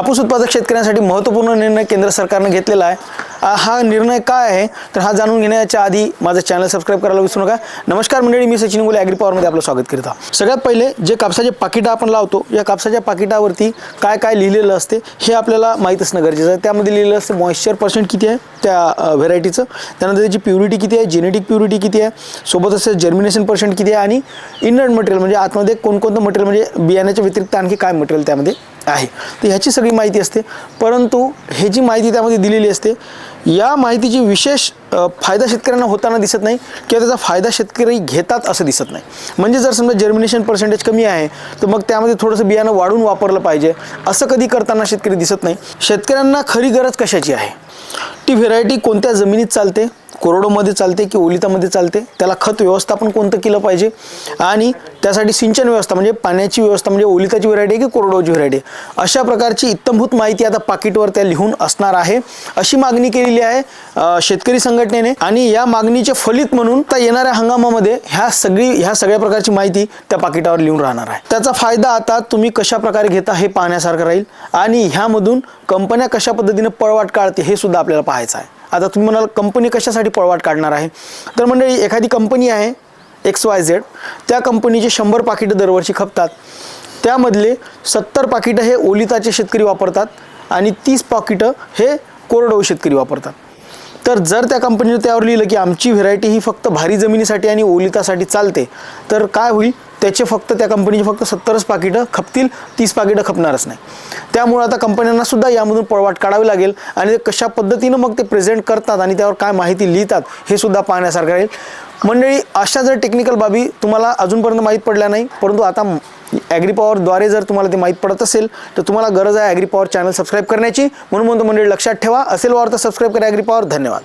कापूस उत्पादक शेतकऱ्यांसाठी महत्त्वपूर्ण निर्णय केंद्र सरकारनं घेतलेला आहे. हा निर्णय काय आहे? तर हा जाणून घेण्याच्या आधी माझं चॅनल सबस्क्राईब करायला विसरू नका. नमस्कार मंडळी मी सचिन गुले ॲग्री पॉवरमध्ये आपलं स्वागत करीत. आहोत सगळ्यात पहिले जे कापसाचे पाकिटं आपण लावतो या कापसाच्या पाकिटावरती काय काय लिहिलेलं असते हे आपल्याला माहीत असणं गरजेचं आहे. त्यामध्ये लिहिलेलं असतं मॉइश्चर पर्सेंट किती आहे? त्या व्हेरायटीचं त्यानंतर त्याची प्युरिटी किती आहे? जेनेटिक प्युरिटी किती आहे? सोबतच जर्मिनेशन पर्सेंट किती आहे? आणि इनर्ट मटेरियल म्हणजे आतमध्ये कोणकोणतं मटेरियल म्हणजे बियाण्याच्या व्यतिरिक्त आणखी काय मटेरियल त्यामध्ये आहे. तर ह्याची सगळी माहिती असते. परंतु हे जी माहिती त्यामध्ये दिलेली असते या माहितीची विशेष फायदा शेतकऱ्यांना होताना दिसत नाही किंवा त्याचा फायदा शेतकरी घेतात असं दिसत नाही. म्हणजे जर समजा जर्मिनेशन पर्सेंटेज कमी आहे तर मग त्यामध्ये थोडंसं बियाणं वाढून वापरलं पाहिजे असं कधी करताना शेतकरी दिसत नाही. शेतकऱ्यांना खरी गरज कशाची आहे? ती व्हेरायटी कोणत्या जमिनीत चालते? कोरडोमध्ये चालते की ओलितामध्ये चालते त्याला खत व्यवस्थापन कोणतं केलं पाहिजे? आणि त्यासाठी सिंचन व्यवस्था म्हणजे पाण्याची व्यवस्था म्हणजे ओलिताची व्हरायटी की कोरडोची व्हरायटी अशा प्रकारची इत्तमभूत माहिती आता पाकिटवर त्या लिहून असणार आहे. अशी मागणी केलेली आहे शेतकरी संघटनेने. आणि या मागणीचे फलित म्हणून त्या येणाऱ्या हंगामामध्ये ह्या सगळी ह्या सगळ्या प्रकारची माहिती त्या पाकिटावर लिहून राहणार आहे. त्याचा फायदा आता तुम्ही कशा प्रकारे घेता हे पाहण्यासारखं राहील. आणि ह्यामधून कंपन्या कशा पद्धतीने पळवाट काढते हे सुद्धा आपल्याला पाहायचं आहे. आता तुम्ही म्हणाल कंपनी कशासाठी पळवाट काढणार आहे? तर मंडळी एखादी कंपनी आहे एक्स वाय झेड त्या कंपनीचे शंभर पाकिटं दरवर्षी खपतात. त्यामधले सत्तर पाकिटं हे ओलिताचे शेतकरी वापरतात आणि तीस पाकिटं हे कोरडवू शेतकरी वापरतात. तर जर त्या कंपनीने त्यावर लिहिलं की आमची व्हेरायटी ही फक्त भारी जमिनीसाठी आणि ओलितासाठी चालते तर काय होईल? त्याचे फक्त त्या कंपनीचे फक्त सत्तरच पाकिटं खपतील तीस पाकिटं खपणारच नाही. त्यामुळे आता कंपन्यांना सुद्धा यामधून पळवाट काढावी लागेल आणि ते कशा पद्धतीनं मग ते प्रेझेंट करतात आणि त्यावर काय माहिती लिहितात हे सुद्धा पाहण्यासारखं राहील. मंडळी अशा जर टेक्निकल बाबी तुम्हाला अजूनपर्यंत माहीत पडल्या नाही परंतु आता ॲग्री पॉवरद्वारे जर तुम्हाला ते माहीत पडत असेल तर तुम्हाला गरज आहे ॲग्री पॉवर चॅनल सबस्क्राईब करण्याची. म्हणून म्हणतो मंडळी लक्षात ठेवा. असेल वावर तर सबस्क्राईब करा ॲग्री पॉवर धन्यवाद.